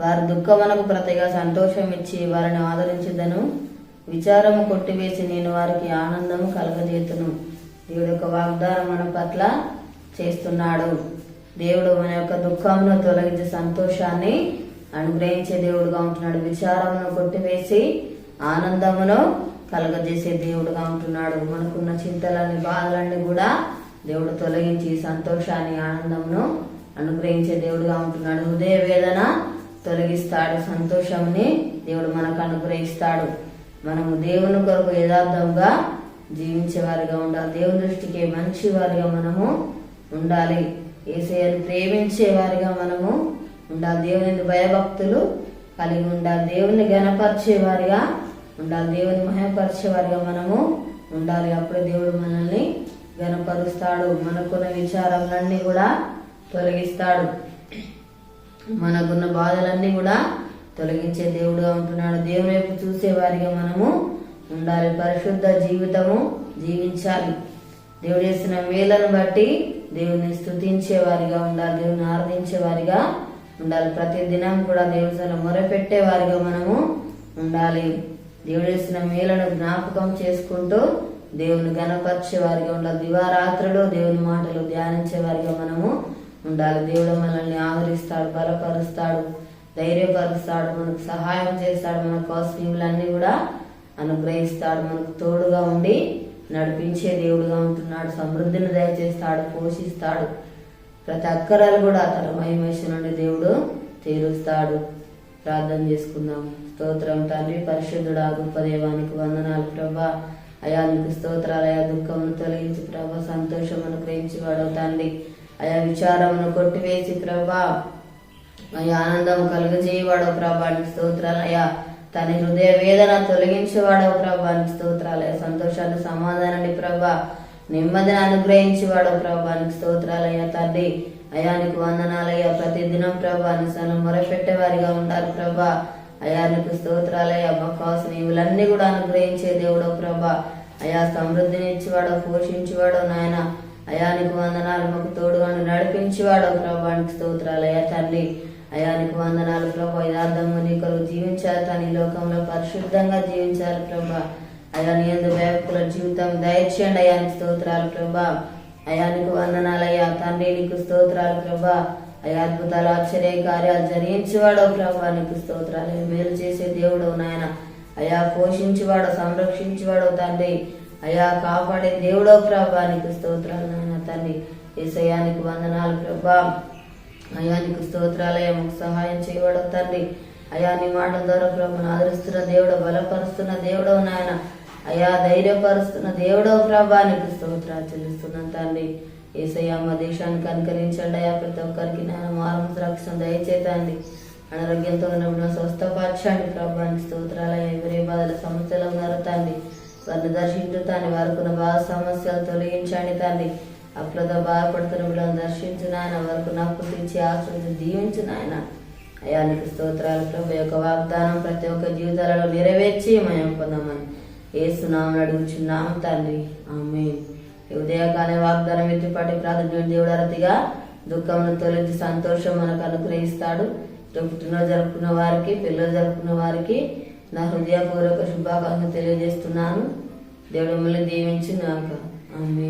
వారి దుఃఖమునకు ప్రతిగా సంతోషం ఇచ్చి వారిని ఆదరించదను. విచారము కొట్టివేసి నేను వారికి ఆనందము కలగజేతును. దేవుడు యొక్క వాగ్దానం మన పట్ల చేస్తున్నాడు. దేవుడు మన యొక్క దుఃఖమును తొలగించే సంతోషాన్ని అనుగ్రహించే దేవుడుగా ఉంటున్నాడు. విచారమును కొట్టివేసి ఆనందమును కలగజేసే దేవుడుగా ఉంటున్నాడు. మనకున్న చింతలన్నీ బాధలన్నీ కూడా దేవుడు తొలగించి సంతోషాన్ని ఆనందమును అనుగ్రహించే దేవుడుగా ఉంటున్నాడు. హృదయ వేదన తొలగిస్తాడు సంతోషంని దేవుడు మనకు అనుగ్రహిస్తాడు. మనము దేవుని కొరకు యథార్థంగా జీవించే వారిగా ఉండాలి. దేవుని దృష్టికి మంచి వారిగా మనము ఉండాలి. ఏసయ్యను ప్రేమించే వారిగా మనము ఉండాలి. దేవుని భయభక్తులు కలిగి ఉండాలి. దేవుని గణపరిచే వారిగా ఉండాలి. దేవుని మహపరిచే వారిగా మనము ఉండాలి. అప్పుడు దేవుడు మనల్ని గణపరుస్తాడు మనకున్న విచారాలన్నీ కూడా తొలగిస్తాడు. మనకున్న బాధలన్నీ కూడా తొలగించే దేవుడుగా ఉంటున్నాడు. దేవుని వైపు చూసేవారిగా మనము ఉండాలి. పరిశుద్ధ జీవితము జీవించాలి. దేవుడు చేసిన మేలను బట్టి దేవుని స్థుతించేవారిగా ఉండాలి. దేవుని ఆరాధించే వారిగా ఉండాలి. ప్రతి దినం కూడా దేవుని మొరపెట్టే వారిగా మనము ఉండాలి. దేవుడు చేసిన మేలను జ్ఞాపకం చేసుకుంటూ దేవుని గణపరిచే వారిగా ఉండాలి. దివారాత్రులు దేవుని మాటలు ధ్యానించే వారిగా మనము ఉండాలి. దేవుడు మనల్ని ఆదరిస్తాడు బలపరుస్తాడు ధైర్యపరుస్తాడు మనకు సహాయం చేస్తాడు మన కోసమీవులన్నీ కూడా అనుగ్రహిస్తాడు మనకు తోడుగా ఉండి నడిపించే దేవుడుగా ఉంటున్నాడు సమృద్ధిని దయచేస్తాడు పోషిస్తాడు. ప్రతి అక్కరాలు కూడా తన మహిమేష నుండి దేవుడు తీరుస్తాడు. ప్రార్థన చేసుకుందాం. స్తోత్రం తండ్రి పరిశుద్ధుడు ఆ గొప్ప దేవానికి వందనాలు ప్రభా. అయా నీకు స్తోత్రాలు అయా దుఃఖమును తొలగించి ప్రభా. సంతోషం అనుగ్రహించి వాడవు తండ్రి. అయా విచారమును కొట్టివేసి ప్రభా. అయ్యా ఆనందం కలుగజేయవాడవు ప్రభానికి స్తోత్రాలయ్యా తన హృదయ వేదన తొలగించేవాడవు ప్రభానికి స్తోత్రాలయ సంతోషాన్ని సమాధానాన్ని ప్రభా నెమ్మదిని అనుగ్రహించేవాడవు ప్రభానికి స్తోత్రాలయ్యా తండ్రి అయానికి వందనాలయ్యా ప్రతి దినం ప్రభా నిసను మొరపెట్టేవారిగా ఉండాలి ప్రభా. అయానికి స్తోత్రాలయ్యా బకాసు నీవులన్నీ కూడా అనుగ్రహించే దేవుడు ప్రభా. అయా సమృద్ధినిచ్చేవాడో పోషించేవాడో నాయన. అయానికి వందనాలు మాకు తోడుగాను నడిపించేవాడు ప్రభానికి స్తోత్రాలయ్యా తండ్రి అయానికి వందనాలు ప్రభా. యథార్థము నీ కొరకు జీవించాలి తన లోకంలో పరిశుద్ధంగా జీవించాలి ప్రభా. అయా నీ ఎందు వేపకుల జీవితం దయచేయండి. అయానికి స్తోత్రాలు ప్రభా. అయానికి వందనాలయ్యా తండ్రి నీకు స్తోత్రాలు ప్రభా. అయ్యా అద్భుతాలు ఆశ్చర్య కార్యాలు జరిగించేవాడో ప్రభా. నీకు స్తోత్రాలు. మేలు చేసే దేవుడు నాయన. అయా పోషించేవాడు సంరక్షించేవాడు తండ్రి అయా కాపాడే దేవుడో ప్రభా నీకు స్తోత్రాలు నాయన తండ్రి. ఏసయానికి వందనాలు ప్రభా. అయా నీకు స్తోత్రాలయ మాకు సహాయం చేయబడో తండ్రి. అయా నీ మాటల ద్వారా ప్రభుని ఆదరిస్తున్న దేవుడు బలపరుస్తున్న దేవుడవు నాయన. అయా ధైర్యపరుస్తున్న దేవుడవు ప్రభా నీకు స్తోత్రాలు చెల్లిస్తున్నాను తండ్రి. ఏసయ్య మా దేశానికి అనుకరించండి అయా ప్రతి ఒక్కరికి నాయన మారం రక్షణ దయచేతండి అనారోగ్యంతో ఉన్నప్పుడు స్వస్థపరచండి ప్రభానికి స్తోత్రాలయ. ఎవరే బాధల సమస్యలు ఉన్నారు తండ్రి. నన్ను దర్శించు తాను వారికి బాగా సమస్యలు తొలగించండి తండ్రి. అప్పులతో బాధపడుతున్న బిడ్డలను దర్శించు నాయన వరకు నప్పు తీర్చి ఆశ్రయించి దీవించు నాయన. అయా నీకు స్తోత్రాలు ప్రభు యొక్క వాగ్దానం ప్రతి ఒక్క జీవితాలలో నెరవేర్చి మేము పొందామని ఏసునామని అడుగుచున్నాము తండ్రి. ఆమె ఉదయకాలే వాగ్దానం ఎత్తిపాటి ప్రార్థన దేవుడు అరతిగా దుఃఖమును తొలగించి సంతోషం మనకు అనుగ్రహిస్తాడు. పుట్టినరోజు జరుపుకున్న వారికి పిల్లలు జరుపుకున్న వారికి నా హృదయపూర్వక శుభాకాంక్షలు తెలియజేస్తున్నాను. దేవుడు మిమ్మల్ని దీవించి నాకు ఆమె